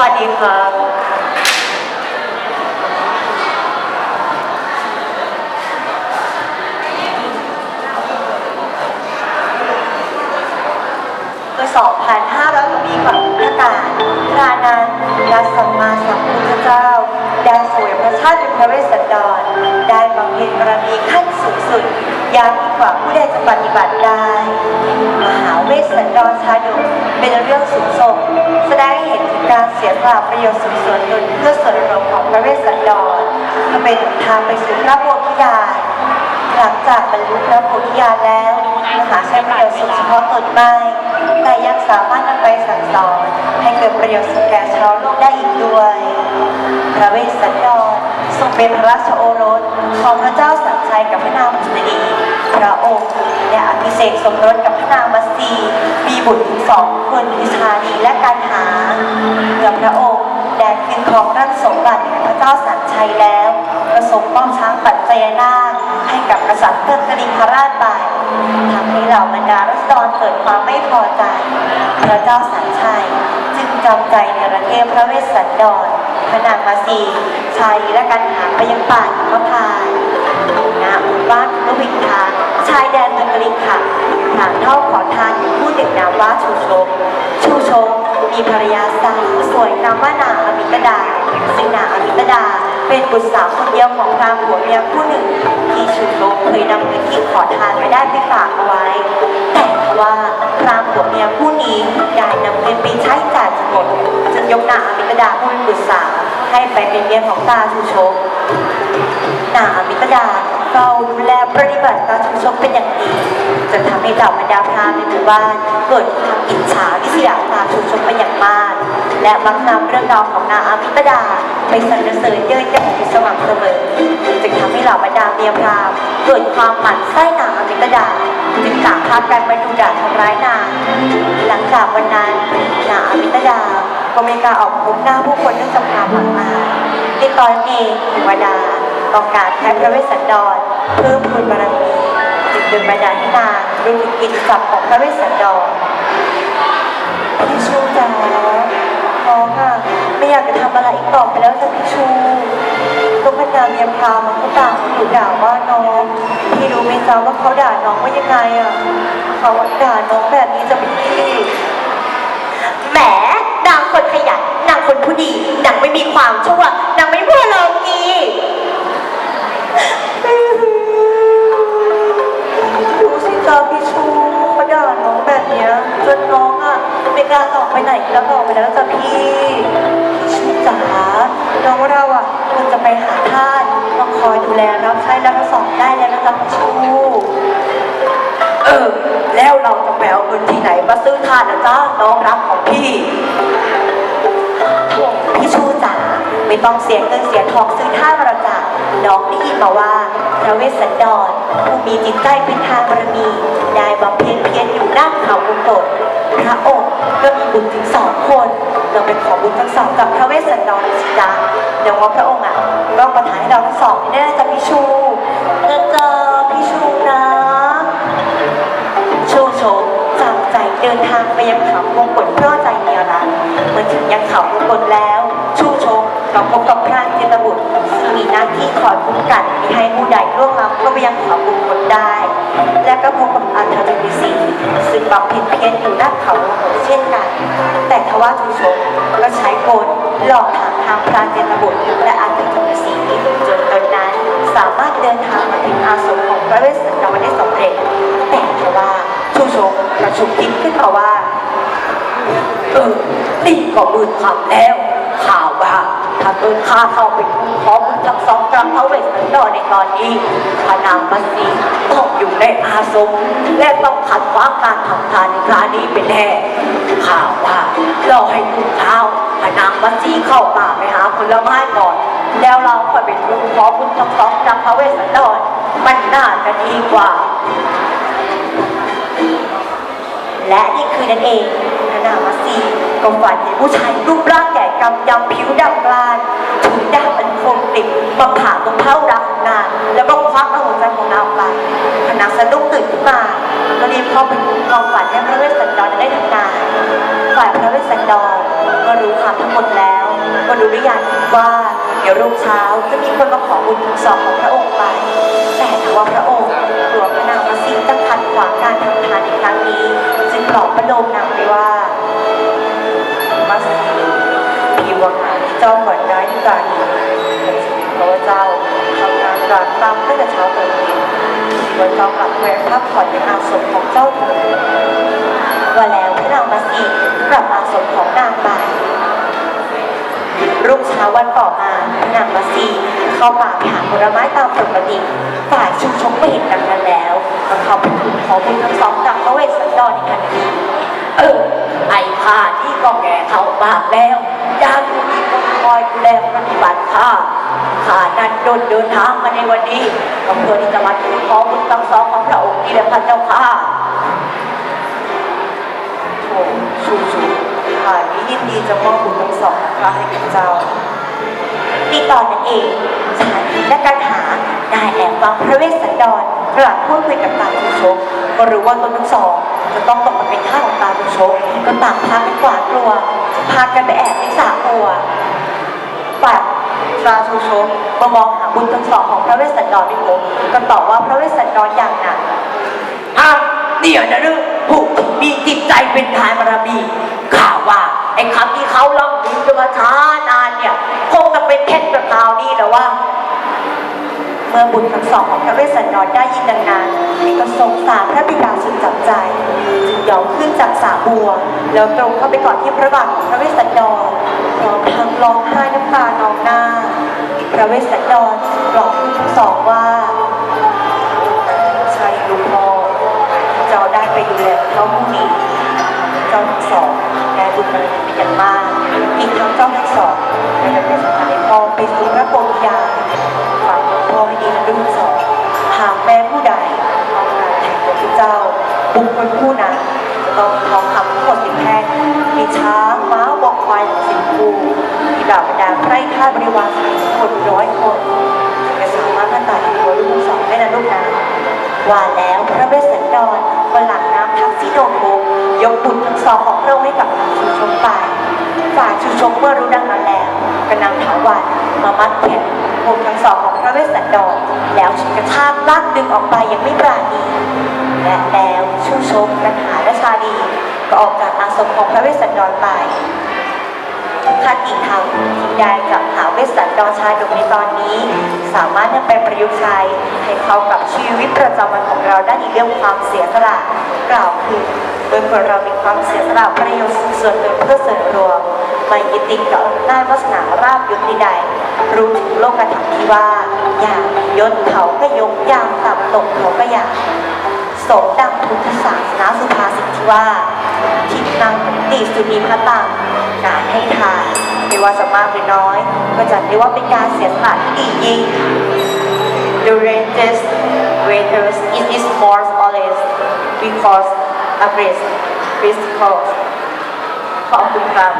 วัสดีครับเมื่อ2,500กว่าปีก่อนพุทธกาลพระนั้นพระสัมมาสัมพุทธเจ้า ได้สวยพระชาติเป็นพระเวสสันดร ได้บำเพ็ญบารมีขั้นสูงสุดยังยิ่กว่าผู้ใดจะปฏิบัติได้ มหาเวสสันดรชาดกเป็นเรื่องสูงส่งแสดงให้เห็นถึงการเสียสละประโยชน์สุดส่วนตนเพื่อส่วนรวมของพระเวสสันดรเพื่อเป็นทางไปสู่พระโพธิญาณหลังจากบรรลุพระโพธิญาณแล้วมหาใช้ประโยชน์สุดเฉพาะตนไม่แต่ยังสามารถนำไปสั่งสอนให้เกิดประโยชน์สุดแก่ชาวโลกได้อีกด้วย ระเวสสันดรทรงเป็นพระราชโอรสของพระเจ้าสัญชัยกับพระนางมุสลีพระองค์ได้อภิเษกสมรสกับพระนางมัสซีมีบุตรถึงสองคนคือชาลีและกันหาเมื่อพระองค์แดนคืนของราชสมบัติแห่งพระเจ้าสัญชัยแล้วประสงค์มอบช้างปัจจัยนาคให้กับกษัตริย์เพื่อกริงคราชไปทำให้เหล่าบรรดารัษฎรเกิดความไม่พอใจ พระเจ้าสัญชัย จึงจำใจในระเทศพระเวสสันดร พระนางมาสีชายและกันหาไปยังป่าหิมพานต์ณหมู่บ้านพระวินทาชายแดนเมืองกลิงค่ะทางเท่าขอทานผู้หนึ่งนามว่าชูชกชูชกมีภรรยาสาวสวยนามว่านางอมิตดา ซึ่งนางอมิตดาเป็นบุตรสาวคนเดียวของพรามผัวเมียผู้หนึ่ง ที่ชูชกเคยนำเงินที่ขอทานไปได้ไปฝากเอาไว้ แต่ว่า พรามผัวเมียผู้นี้ได้นำเงินไปใช้จ่ายจนหมดจึงยกนางอมิตดาผู้เป็นบุตรสาวให้ไปเป็นเมียของตาชูชกนางอมิตดาเฝ้าดูแลปฏิบัติตาชูชกเป็นอย่างดีจนทำให้เหล่าบรรดาพราหมณ์ในหมู่บ้านเกิดความอิจฉาริษยาตาชูชกเป็นอย่างมาก และมักนำเรื่องราวของนางอมิตดาไปสรรเสริญเย้ยหยันอยู่สม่ำเสมอจึงทำให้เหล่าบรรดาเมียพราหมณ์เกิดความหมั่นไส้นางอมิตดา จึงต่างพากันมาดูด่าทำร้ายนาง หลังจากวันนั้นนางอมิตดา ก็ไม่กล้าออกพบหน้าผู้คนด้วยสภาพหลังอายในตอนนี้เทวดาต้องการให้พระเวสสันดรเพิ่มพูนบารมีจึงเป็นบันดาลให้นางรู้ถึงกิตติศัพท์ของพระเวสสันดรพี่ชูจ๋าน้องอะไม่อยากจะทำอะไรอีกต่อไปแล้วจ้ะพี่ชู ก็พนามเมียพามันก็ต่างอยู่ด่าว่าน้องพี่รู้ไหมจ๊ะว่าเขาด่าน้องว่ายังไงอะเขาด่าน้องแบบนี้จะพี่แหมนางคนขยันนางคนผู้ดีนางไม่มีความชั่วนางไม่พูดโลกีดูสิจ้าพี่ชูเขาด่าน้องแบบเนี้ยจนน้องอะไม่กล้าออกไปไหนแล้วออกไปแล้วจ้ะพี่ พี่ชูจ๋าน้องเราอะควรจะไปหาท่านมาคอยดูแลรับใช้และรับสอนได้แล้วนะจ๊ะพี่ชูเออ แล้วเราจะไปเอาเงินที่ไหนมาซื้อทานนะจ้าน้องรักของพี่ พี่ชูจ๋าไม่ต้องเสียเงินเสียทองซื้อท่ามาหรอกจ้ะน้องได้ยินมาว่าพระเวสสันดรผู้มีจิตใจเป็นทางบารมีได้บำเพ็ญเพียรอยู่ด้านเขาวงกฏพระองค์ก็มีบุตรถึงสองคน เราไปขอบุญทั้งสองกับพระเวสสันดรสิจ๊ะเดี๋ยวว่าพระองค์อะก็ประทานให้เราทั้งสองได้จ้ะพี่ชูนะจ๊ะพี่ชูนะชูโชงจำใจเดินทางไปยังเขาวงกลเพื่อใจเมียรันเมื่อถึงยังเขาวงกลแล้ว ชูโชงก็พบกับพระ หน้าที่คอยคุ้มกันมิให้ผู้ใดล่วงล้ำเข้าไปยังเขาวงกฏได้ และก็พบกับอันธรรมิสีซึ่งบำเพ็ญเพียรอยู่ด้านเขาเช่นกัน แต่ทว่าชูชงก็ใช้กลหลอกถามทางพระเจตบุตรและอันธรรมิสีจนตนนั้นสามารถเดินทางมาถึงอาสมของพระเวสสันดรได้สำเร็จ แต่ทว่าชูชกกระชุมคิดขึ้นมาว่าเออนี่ก็มืดคำแล้วข่าวว่า ถ้าเกิดข้าเข้าไปทูลขอบุญทั้งสองครั้งพระเวสสันดรในตอนนี้พระนางมัสีต้องอยู่ในอาสม และต้องขัดขวางการทำทานในครานี้เป็นแน่ข่าวว่าเราให้คุณเท้าพระนางมัสีเข้าป่าไปหาผลไม้ก่อน แล้วเราค่อยไปทูลขอบุญทั้งสองครั้งพระเวสสันดรมันน่าจะดีกว่า และนี่คือนั่นเองพระนามัสซีก็ฝันเห็นผู้ชายรูปร่างใหญ่กำยำผิวดำกลานถือดาบอันคมกริบมาผ่าตรงเท้ารักของนางแล้วก็ควักเอาหัวใจของนางไปพระนางสะดุ้งตื่นขึ้นมาก็รีบเข้าไปคุมความฝันให้พระเวสสันดรได้ทำงานฝ่ายพระเวสสันดรก็รู้ความทั้งหมดแล้วก็รู้หรือยังว่าเดี๋ยวรุ่งเช้าจะมีคนมาขอบุญทั้งสองของพระองค์ไปแต่ทว่าพระองค์ ขวางการทำทานในครั้งนี้จึงปลอบประโลมนางไปว่ามาซีพี่วังหาที่เจ้าฝันร้ายที่การนี้เพราะว่าเจ้าทำงานกลางตามตั้งแต่เช้าจนเย็นวันเจ้ากลับแวะพักผ่อนในอาสมของเจ้าเถิดว่าแล้วพระนางมัสอีกลับมาสมของนาง รุ่งเช้าวันต่อมานางมัสอีเข้าป่าไปหาผลไม้ตามปกติฝ่ายชุมชนไม่เห็นดังนั้นแล้วก็เข้าไปทูลขอบุญทั้งสองดังพระเวสสันดรในทันทีเออไอ้ข้าที่ก็แก่เข้าปากแล้วยากจะมีคนคอยดูแลปฏิบัติข้าข้านั้นโดนเดินทางมาในวันนี้ก็เพื่อที่จะมาทูลขอบุญทั้งสองของพระองค์นี่แหละพระเจ้าค่ะโอ้ชูชูานี้ยินดีจะมอบบุญทั้งสองนะคะให้กับเจ้านี่ตอนนั้นเองชาลีและกันหาได้แอบฟังพระเวสสันดรกลับพูดคุยกับตาจุชกก็รู้ว่าตนทั้งสองจะต้องตกมาเป็นท่าของตาจุชกก็ต่างพากันกวาดกลัวพากันไปแอบในสระบัวฝ่ายตาชูชกมามองหาบุญทั้งสองของพระเวสสันดรไม่พบก็ตอบว่าพระเวสสันดรอย่างหนักอ้าวเดี๋ยวนะลูกผู้มีจิตใจเป็นทานบารมี ข่าวว่าไอ้คำที่เขาล่ำลือกันมาช้านานเนี่ย คงจะเป็นเท็จกับคราวนี้แล้วว่า เมื่อบุญทั้งสองของพระเวสสันดรได้ยินดังนั้นก็ทรงสารพระบิดาสุดจับใจจึงยอมขึ้นจากสาบัว แล้วตรงเข้าไปก่อนที่พระบาทของพระเวสสันดรพร้อมทั้งร้องไห้น้ำตานองหน้า พระเวสสันดรปลอบทั้งสองว่าใช่ลูกพ่อเจ้าได้ไปดูแลเขาผู้นี้ เจ้าทั้งสองได้บุญบารมีเป็นอย่างมากอีกทั้งเจ้าทั้งสองได้เป็นสถานพ่อไปสู่พระโพธิญาณฝากพ่อให้ดีนะลูกทั้งสองหากแม่ผู้ใดเอาการแทนพระเจ้าบุคคลผู้นั้นจะต้องมีทองคำทั้งหมดสิบแท่งมีช้างม้าวัวควายสิบคู่มีดาบรรดาไพร่ข้าบริวารสิบคนร้อยคนจะสามารถมาตัดตัวลูกทั้งสองได้นะลูกนะว่าแล้วพระเวสสันดรก็หลั่งน้ำทักซิโนโก ยกบุญทั้งสองของพระองค์ให้กับนางชูชงไป ฝ่ายชูชงเมื่อรู้ดังนั้นแล้วก็นำถาวรมามัดแขนบุญทั้งสองของพระเวสสันดรแล้วฉุดกระชากลากดึงออกไปยังไม่ปราณีและแล้วชูชงกันหาราชาดีก็ออกจากอาสมของพระเวสสันดรไป คติธรรมที่ได้กับหาเวสสันดรชายหนุ่มในตอนนี้ สามารถนำไปประยุกต์ใช้ให้เข้ากับชีวิตประจำวันของเราได้ในเรื่องความเสียสละกล่าวคือเมื่อคนเรามีความเสียสละประโยชน์ส่วนตนเพื่อส่วนรวมไม่ยึดติดกับอำนาจวาสนาราบยศใดๆรู้ถึงโลกธรรมที่ว่าอย่างยศเขาก็ยกอย่างต่ำตกเขาก็อย่างสมดังพุทธศาสนาสุภาษิตที่ว่าทิฏนังติสุนีพระตังการให้ท ว่าจะมากหรือน้อย ก็จัดได้ว่าเป็นการเสียสละที่ดียิ่ง The greatest greatest is is more always because of risk risk ขอบคุณครับ